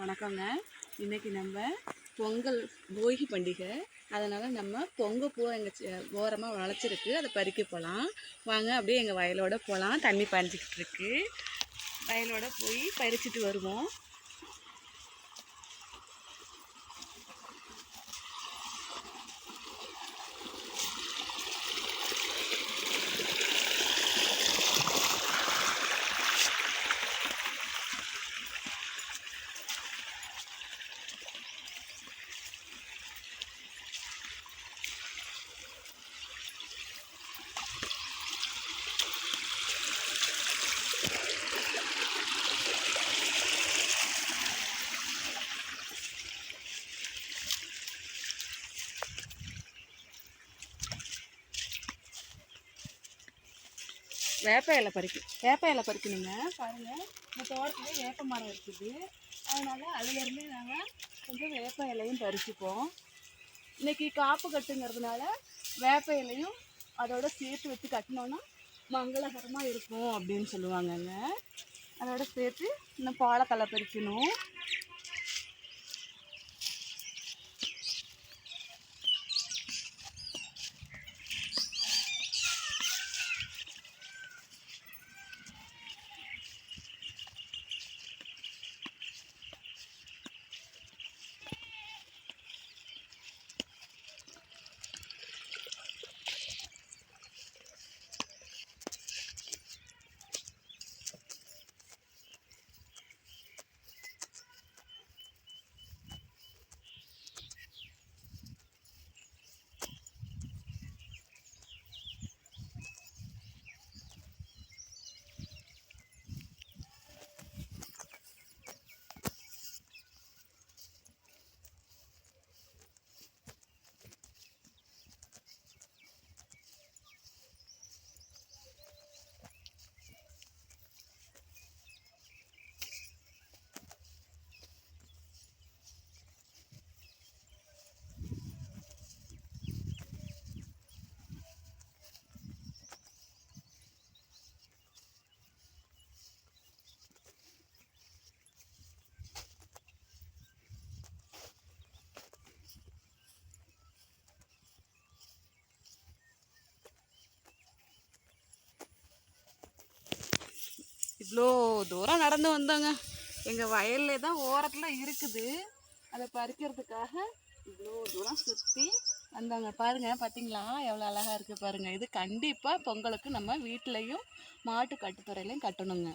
வணக்கங்க. இன்றைக்கி நம்ம பொங்கல் போகி பண்டிகை. அதனால் நம்ம பொங்க பூ எங்கள் ஓரமாக வளச்சிருக்கு அதை பறிக்க போகலாம் வாங்க அப்படியே எங்கள் வயலோட போகலாம் தண்ணி பாஞ்சிக்கிட்டு இருக்கு. வயலோட போய் பறிச்சிட்டு வருவோம். வேப்ப இலை பறிக்கும் வேப்ப இலை பறிக்கணுங்க. பாருங்கள் இந்த தோட்டத்தில் வேப்ப மரம் இருக்குது. அதனால் அதுலேருந்து நாங்கள் கொஞ்சம் வேப்ப இலையும் பறிச்சுப்போம். இன்னைக்கு காப்பு கட்டுங்கிறதுனால வேப்ப இலையும் அதோட சேர்த்து வச்சு கட்டினோன்னா மங்களகரமாக இருக்கும் அப்படின்னு சொல்லுவாங்கங்க. அதோட சேர்த்து இன்னும் பாலக்கலை பறிக்கணும். இவ்வளோ தூரம் நடந்து வந்தோங்க. எங்கள் வயல்லே தான் ஓரத்தில் இருக்குது. அதை பறிக்கிறதுக்காக இவ்வளோ தூரம் சுற்றி வந்தாங்க. பாருங்க பார்த்தீங்களா எவ்வளோ அழகாக இருக்குது பாருங்கள் இது கண்டிப்பாக பொங்கலுக்கு நம்ம வீட்லேயும் மாட்டு கட்டுத்துறையிலையும் கட்டணுங்க.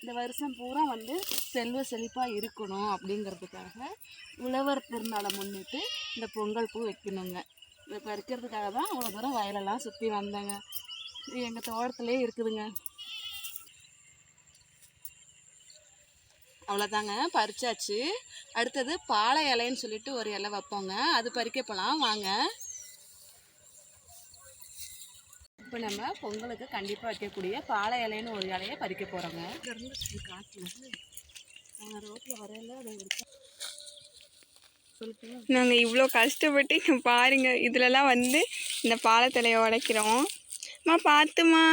இந்த வருஷம் பூரா வந்து செல்வ செழிப்பாக இருக்கணும் அப்படிங்கிறதுக்காக உழவர் திருநாளை முன்னிட்டு இந்த பொங்கல் பூ வைக்கணுங்க. இதை பறிக்கிறதுக்காக தான் அவ்வளோ தூரம் வயலெல்லாம் சுற்றி வந்தேங்க. இது எங்கள் தோட்டத்துலேயே இருக்குதுங்க. அவ்வளோதாங்க பறிச்சாச்சு. அடுத்தது பாலை இலைன்னு சொல்லிட்டு ஒரு இலை வைப்போங்க. அது பறிக்க போகலாம் வாங்க. இப்போ நம்ம பொங்கலுக்கு கண்டிப்பாக வைக்கக்கூடிய பாலை இலைன்னு ஒரு இலையை பறிக்க போகிறோங்க நாங்கள் ரோட்டில் வரையில அதை நாங்கள் இவ்வளோ கஷ்டப்பட்டு இங்க பாருங்க. இதுலலாம் வந்து இந்த பாலத்தலையை உடைக்கிறோம். அம்மா பார்த்துமா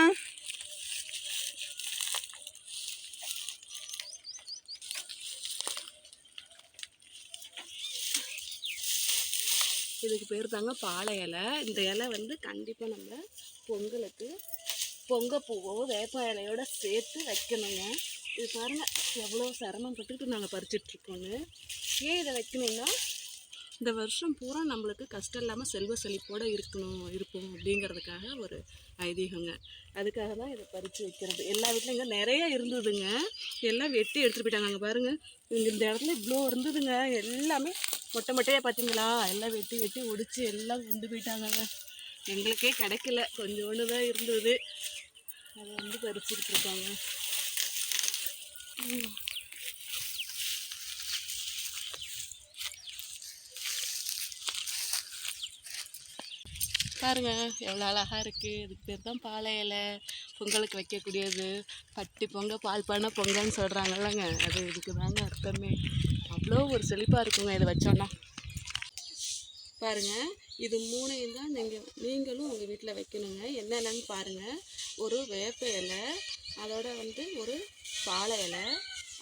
இதுக்கு பேர் தாங்க பாலை இலை. இந்த இலை வந்து கண்டிப்பாக நம்ம பொங்கலுக்கு பொங்க பூவோ வேப்ப இலையோட சேர்த்து வைக்கணுங்க. இது பாருங்கள் எவ்வளோ சிரமப்பட்டுக்கிட்டு நாங்கள் பறிச்சிட்ருக்கோன்னு ஏன் இதை வைக்கணும்னா இந்த வருஷம் பூரா நம்மளுக்கு கஷ்டம் இல்லாமல் செல்வ செழிப்போடு இருக்கணும் இருப்போம் அப்படிங்கிறதுக்காக ஒரு ஐதீகங்க. அதுக்காக தான் இதை பறித்து வைக்கிறது. எல்லா வீட்லையும் இங்கே நிறைய இருந்ததுங்க. எல்லாம் வெட்டி எடுத்துகிட்டு போயிட்டாங்க. அங்கே பாருங்கள் இங்கே இந்த இடத்துல இவ்வளோ இருந்ததுங்க. எல்லாமே மொட்டை மொட்டையாக பார்த்தீங்களா எல்லாம் வெட்டி வெட்டி ஒடிச்சு எல்லாம் கொண்டு போயிட்டாங்கங்க. எங்களுக்கே கிடைக்கல. கொஞ்சோண்டு தான் இருந்தது. அதை வந்து பறிச்சுட்டு இருக்காங்க. பாருங்கள் பாருங்க எவ்வளோ அழகாக இருக்குது இதுக்கு பேர் தான் பாலை இலை. பொங்கலுக்கு வைக்கக்கூடியது. பட்டி பொங்க பால் பண்ண பொங்கல்னு சொல்கிறாங்கல்லங்க அது இதுக்கு தாங்க அர்த்தமே. அவ்வளோ ஒரு செழிப்பாக இருக்குங்க இதை வச்சோன்னா பாருங்க இது மூணையும் தான் நீங்கள் நீங்களும் உங்கள் வீட்டில் வைக்கணுங்க. என்னென்னன்னு பாருங்கள் ஒரு வேப்ப இலை அதோட வந்து ஒரு பாலை இலை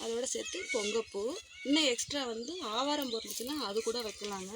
அதோட சேர்த்து பொங்கப்பூ. இன்னும் எக்ஸ்ட்ரா வந்து ஆவாரம் பொருந்துச்சுன்னா அது கூட வைக்கலாங்க.